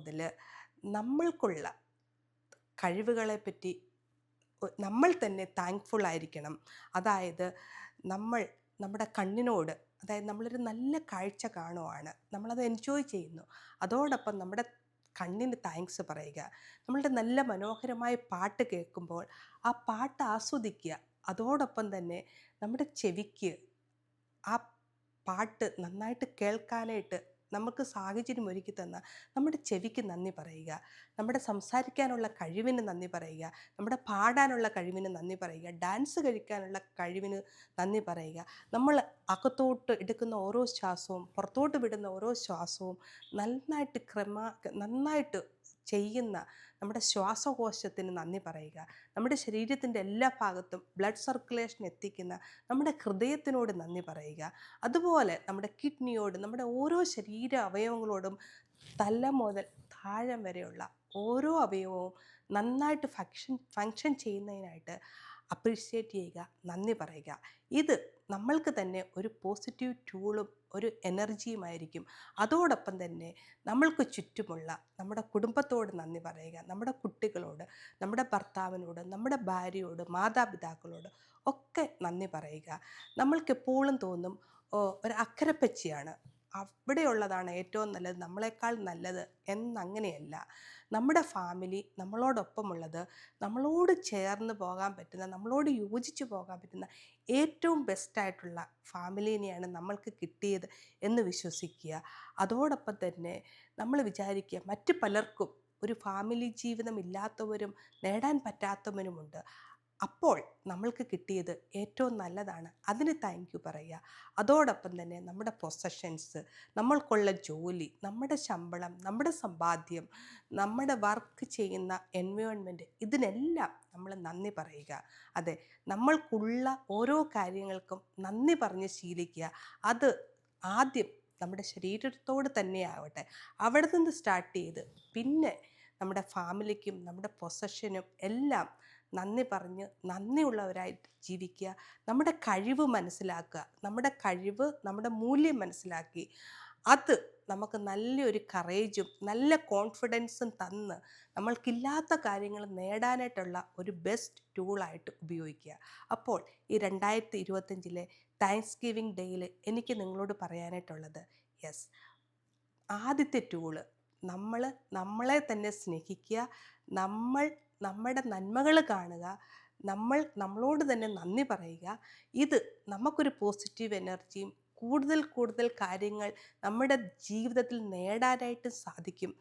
മുതൽ നമ്മൾക്കുള്ള കഴിവുകളെ പറ്റി നമ്മൾ തന്നെ താങ്ക്ഫുൾ ആയിരിക്കണം. അതായത് നമ്മൾ നമ്മുടെ കണ്ണിനോട് അതായത് നമ്മളൊരു നല്ല കാഴ്ച കാണുവാണ്. നമ്മളത് എൻജോയ് ചെയ്യുന്നു. അതോടൊപ്പം നമ്മുടെ കണ്ണിന് താങ്ക്സ് പറയുക. നമ്മളുടെ നല്ല മനോഹരമായ പാട്ട് കേൾക്കുമ്പോൾ ആ പാട്ട് ആസ്വദിക്കുക. അതോടൊപ്പം തന്നെ നമ്മുടെ ചെവിക്ക് ആ പാട്ട് നന്നായിട്ട് കേൾക്കാനായിട്ട് നമുക്ക് സാഹചര്യം ഒരുക്കി തന്ന നമ്മുടെ ചെവിക്ക് നന്ദി പറയുക നമ്മുടെ സംസാരിക്കാനുള്ള കഴിവിന് നന്ദി പറയുക നമ്മുടെ പാടാനുള്ള കഴിവിന് നന്ദി പറയുക ഡാൻസ് കഴിക്കാനുള്ള കഴിവിന് നന്ദി പറയുക. നമ്മൾ അകത്തോട്ട് എടുക്കുന്ന ഓരോ ശ്വാസവും പുറത്തോട്ട് വിടുന്ന ഓരോ ശ്വാസവും നന്നായിട്ട് ക്രമ നന്നായിട്ട് ചെയ്യുന്ന നമ്മുടെ ശ്വാസകോശത്തിന് നന്ദി പറയുക. നമ്മുടെ ശരീരത്തിന്റെ എല്ലാ ഭാഗത്തും ബ്ലഡ് സർക്കുലേഷൻ എത്തിക്കുന്ന നമ്മുടെ ഹൃദയത്തിനോട് നന്ദി പറയുക. അതുപോലെ നമ്മുടെ കിഡ്നിയോട് നമ്മുടെ ഓരോ ശരീര അവയവങ്ങളോടും തല മുതൽ താഴം വരെയുള്ള ഓരോ അവയവവും നന്നായിട്ട് ഫങ്ഷൻ ഫങ്ഷൻ ചെയ്യുന്നതിനായിട്ട് അപ്രീഷിയേറ്റ് ചെയ്യുക നന്ദി പറയുക. ഇത് നമ്മൾക്ക് തന്നെ ഒരു പോസിറ്റീവ് ടൂളും ഒരു എനർജിയുമായിരിക്കും അതോടൊപ്പം തന്നെ നമ്മൾക്ക് ചുറ്റുമുള്ള നമ്മുടെ കുടുംബത്തോട് നന്ദി പറയുക നമ്മുടെ കുട്ടികളോട് നമ്മുടെ ഭർത്താവിനോട് നമ്മുടെ ഭാര്യയോട് മാതാപിതാക്കളോട് ഒക്കെ നന്ദി പറയുക. നമ്മൾക്കെപ്പോഴും തോന്നും ഒരു അക്കരപ്പച്ചിയാണ്. അവിടെയുള്ളതാണ് ഏറ്റവും നല്ലത് നമ്മളെക്കാൾ നല്ലത് എന്നങ്ങനെയല്ല. നമ്മുടെ ഫാമിലി നമ്മളോടൊപ്പമുള്ളത് നമ്മളോട് ചേർന്ന് പോകാൻ പറ്റുന്ന നമ്മളോട് യോജിച്ച് പോകാൻ പറ്റുന്ന ഏറ്റവും ബെസ്റ്റായിട്ടുള്ള ഫാമിലിനെയാണ് നമ്മൾക്ക് കിട്ടിയത് എന്ന് വിശ്വസിക്കുക. അതോടൊപ്പം തന്നെ നമ്മൾ വിചാരിക്കുക മറ്റ് പലർക്കും ഒരു ഫാമിലി ജീവിതം ഇല്ലാത്തവരും നേടാൻ പറ്റാത്തവരുമുണ്ട്. അപ്പോൾ നമ്മൾക്ക് കിട്ടിയത് ഏറ്റവും നല്ലതാണ്. അതിന് താങ്ക് യു പറയുക. അതോടൊപ്പം തന്നെ നമ്മുടെ പൊസഷൻസ് നമ്മൾക്കുള്ള ജോലി നമ്മുടെ ശമ്പളം നമ്മുടെ സമ്പാദ്യം നമ്മുടെ വർക്ക് ചെയ്യുന്ന എൻവയോൺമെന്റ് ഇതിനെല്ലാം നമ്മൾ നന്ദി പറയുക. അതെ നമ്മൾക്കുള്ള ഓരോ കാര്യങ്ങൾക്കും നന്ദി പറഞ്ഞ് ശീലിക്കുക. അത് ആദ്യം നമ്മുടെ ശരീരത്തോട് തന്നെ ആവട്ടെ. അവിടെ നിന്ന് സ്റ്റാർട്ട് ചെയ്ത് പിന്നെ നമ്മുടെ ഫാമിലിക്കും നമ്മുടെ പൊസഷനും എല്ലാം നന്ദി പറഞ്ഞ് നന്ദിയുള്ളവരായിട്ട് ജീവിക്കുക. നമ്മുടെ കഴിവ് മനസ്സിലാക്കുക. നമ്മുടെ കഴിവ് നമ്മുടെ മൂല്യം മനസ്സിലാക്കി. അത് നമുക്ക് നല്ലൊരു കറേജും നല്ല കോൺഫിഡൻസും തന്ന് നമ്മൾക്കില്ലാത്ത കാര്യങ്ങൾ നേടാനായിട്ടുള്ള ഒരു ബെസ്റ്റ് ടൂളായിട്ട് ഉപയോഗിക്കുക. അപ്പോൾ ഈ രണ്ടായിരത്തി ഇരുപത്തഞ്ചിലെ താങ്ക്സ് ഗിവിങ് ഡേയിൽ എനിക്ക് നിങ്ങളോട് പറയാനായിട്ടുള്ളത് യെസ് ആദ്യത്തെ ടൂൾ നമ്മൾ നമ്മളെ തന്നെ സ്നേഹിക്കുക. നമ്മൾ നമ്മുടെ നന്മകൾ കാണുക നമ്മൾ നമ്മളോട് തന്നെ നന്ദി പറയുക ഇത് നമുക്കൊരു പോസിറ്റീവ് എനർജിയും കൂടുതൽ കൂടുതൽ കാര്യങ്ങൾ നമ്മുടെ ജീവിതത്തിൽ നേടാനായിട്ട് സാധിക്കും.